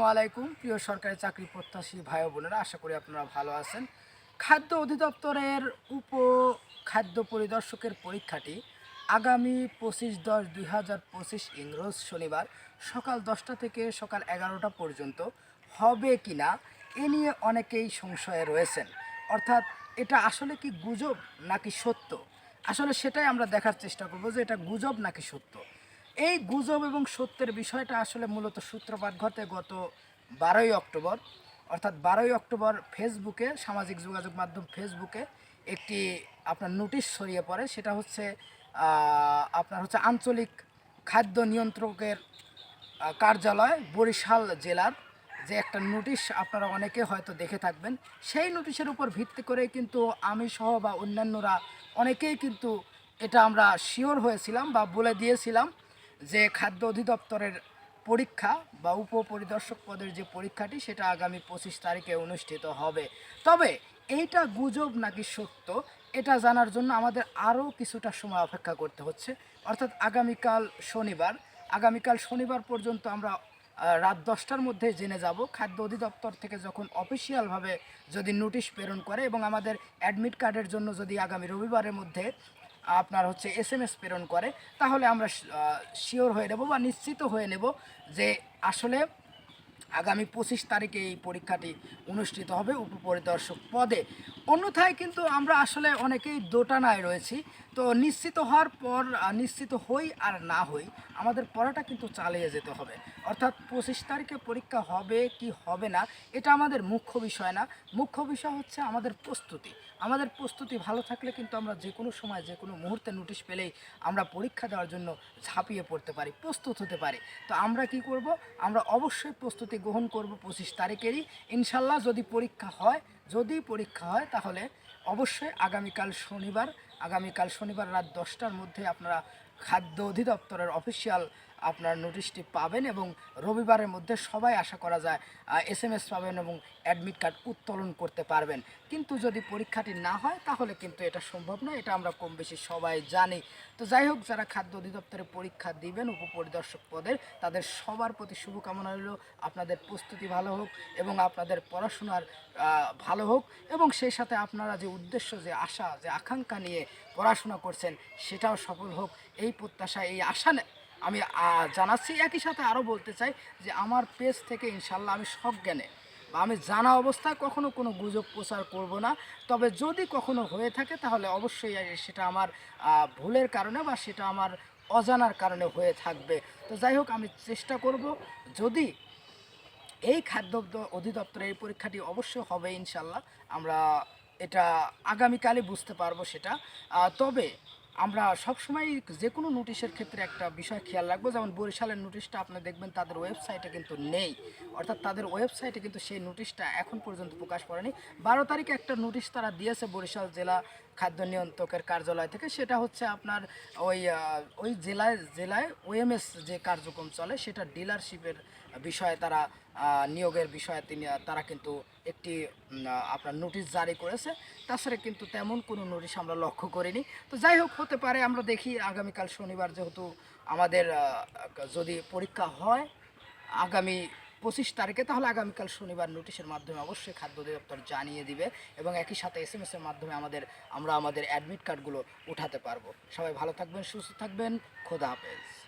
আলাইকুম। প্রিয় সরকারি চাকরি প্রত্যাশী ভাই বোনেরা, আশা করি আপনারা ভালো আছেন। খাদ্য অধিদপ্তরের উপ খাদ্য পরিদর্শকের পরীক্ষাটি আগামী পঁচিশ দশ দুই হাজার পঁচিশ ইংরোজ শনিবার সকাল দশটা থেকে সকাল এগারোটা পর্যন্ত হবে কি না, এ নিয়ে অনেকেই সংশয়ে রয়েছেন। অর্থাৎ এটা আসলে কি গুজব নাকি সত্য? আসলে সেটাই আমরা দেখার চেষ্টা করব যে এটা গুজব নাকি সত্য। এই গুজব এবং সত্যের বিষয়টা আসলে মূলত সূত্রপাত ঘটে গত বারোই অক্টোবর, অর্থাৎ বারোই অক্টোবর ফেসবুকে, সামাজিক যোগাযোগ মাধ্যম ফেসবুকে একটি আপনার নোটিশ ছড়িয়ে পড়ে। সেটা হচ্ছে আপনার হচ্ছে আঞ্চলিক খাদ্য নিয়ন্ত্রকের কার্যালয় বরিশাল জেলার যে একটা নোটিশ আপনারা অনেকে হয়তো দেখে থাকবেন। সেই নোটিশের উপর ভিত্তি করে কিন্তু আমি সহ বা অন্যান্যরা অনেকেই কিন্তু এটা আমরা শিওর হয়েছিলাম বা বলে দিয়েছিলাম যে খাদ্য অধিদপ্তরের পরীক্ষা বা উপপরিদর্শক পদের যে পরীক্ষাটি, সেটা আগামী পঁচিশ তারিখে অনুষ্ঠিত হবে। তবে এইটা গুজব নাকি সত্য, এটা জানার জন্য আমাদের আরও কিছুটা সময় অপেক্ষা করতে হচ্ছে। অর্থাৎ আগামীকাল শনিবার আগামীকাল শনিবার পর্যন্ত আমরা রাত দশটার মধ্যে জেনে যাব। খাদ্য অধিদপ্তর থেকে যখন অফিসিয়ালভাবে যদি নোটিশ প্রেরণ করে এবং আমাদের অ্যাডমিট কার্ডের জন্য যদি আগামী রবিবারের মধ্যে আপনার হচ্ছে এস এম এস প্রেরণ করে, তাহলে আমরা শিওর হয়ে নেব বা নিশ্চিত হয়ে নেব যে আসলে আগামী পঁচিশ তারিখে এই পরীক্ষাটি অনুষ্ঠিত হবে উপপরিদর্শক পদে। অন্যথায় কিন্তু আমরা আসলে অনেকেই দোটানায় রয়েছি। তো নিশ্চিত হওয়ার পর নিশ্চিত হই আর না হই, আমাদের পড়াটা কিন্তু চালিয়ে যেতে হবে। অর্থাৎ পঁচিশ তারিখে পরীক্ষা হবে কি হবে না, এটা আমাদের মুখ্য বিষয় না। মুখ্য বিষয় হচ্ছে আমাদের প্রস্তুতি। আমাদের প্রস্তুতি ভালো থাকলে কিন্তু আমরা যে কোনো সময়, যে কোনো মুহূর্তে নোটিশ পেলেই আমরা পরীক্ষা দেওয়ার জন্য ঝাঁপিয়ে পড়তে পারি, প্রস্তুত হতে পারি। তো আমরা কি করব? আমরা অবশ্যই প্রস্তুতি গ্রহণ করব পঁচিশ তারিখেরই। ইনশাল্লাহ যদি পরীক্ষা হয়, যদি পরীক্ষা হয়, তাহলে অবশ্যই আগামীকাল শনিবার আগামীকাল শনিবার রাত দশটার মধ্যে আপনারা খাদ্য অধিদপ্তরের অফিসিয়াল আপনার নোটিশটি পাবেন এবং রবিবারের মধ্যে সবাই আশা করা যায় এস এম এস পাবেন এবং অ্যাডমিট কার্ড উত্তোলন করতে পারবেন। কিন্তু যদি পরীক্ষাটি না হয়, তাহলে কিন্তু এটা সম্ভব নয়, এটা আমরা কম বেশি সবাই জানি। তো যাই হোক, যারা খাদ্য অধিদপ্তরে পরীক্ষা দিবেন, উপপরিদর্শক পদের, তাদের সবার প্রতি শুভকামনা রইল। আপনাদের প্রস্তুতি ভালো হোক এবং আপনাদের পড়াশোনার ভালো হোক এবং সেই সাথে আপনারা যে উদ্দেশ্য, যে আশা, যে আকাঙ্ক্ষা নিয়ে পড়াশোনা করছেন, সেটাও সফল হোক। এই প্রত্যাশা, এই আশা আমি জানাচ্ছি একই সাথে আরও বলতে চাই যে আমার পেজ থেকে ইনশাল্লাহ আমি সজ্ঞানে বা আমি জানা অবস্থায় কখনো কোনো গুজব প্রচার করব না। তবে যদি কখনো হয়ে থাকে তাহলে অবশ্যই সেটা আমার ভুলের কারণে বা সেটা আমার অজানার কারণে হয়ে থাকবে। তো যাই হোক, আমি চেষ্টা করব যদি এই খাদ্য অধিদপ্তরের এই পরীক্ষাটি অবশ্যই হবে ইনশাল্লাহ, আমরা এটা আগামীকালই বুঝতে পারব সেটা। তবে আমরা সবসময় যে কোনো নোটিশের ক্ষেত্রে একটা বিষয় খেয়াল রাখব। যেমন বরিশালের নোটিশটা আপনি দেখবেন তাদের ওয়েবসাইটে কিন্তু নেই। অর্থাৎ তাদের ওয়েবসাইটে কিন্তু সেই নোটিশটা এখন পর্যন্ত প্রকাশ করেনি বারো তারিখে একটা নোটিশ তারা দিয়েছে বরিশাল জেলা খাদ্য নিয়ন্ত্রকের কার্যালয় থেকে, সেটা হচ্ছে আপনার ওই ওই জেলায় জেলায় ওএমএস যে কার্যক্রম চলে, সেটা ডিলারশিপের বিষয়ে তারা নিয়োগের বিষয়ে তিনি তারা কিন্তু একটি আপনার নোটিশ জারি করেছে। তাছাড়া কিন্তু তেমন কোনো নোটিশ আমরা লক্ষ্য করিনি। তো যাই হোক, হতে পারে আমরা দেখি আগামীকাল শনিবার যেহেতু আমাদের যদি পরীক্ষা হয়, আগামী পঁচিশ তারিখে, তাহলে আগামীকাল শনিবার নোটিশের মাধ্যমে অবশ্যই খাদ্য অধিদপ্তর জানিয়ে দিবে এবং একই সাথে এস এম এর মাধ্যমে আমাদের, আমরা আমাদের অ্যাডমিট কার্ডগুলো উঠাতে পারব। সবাই ভালো থাকবেন, সুস্থ থাকবেন, খোদা হাফেজ।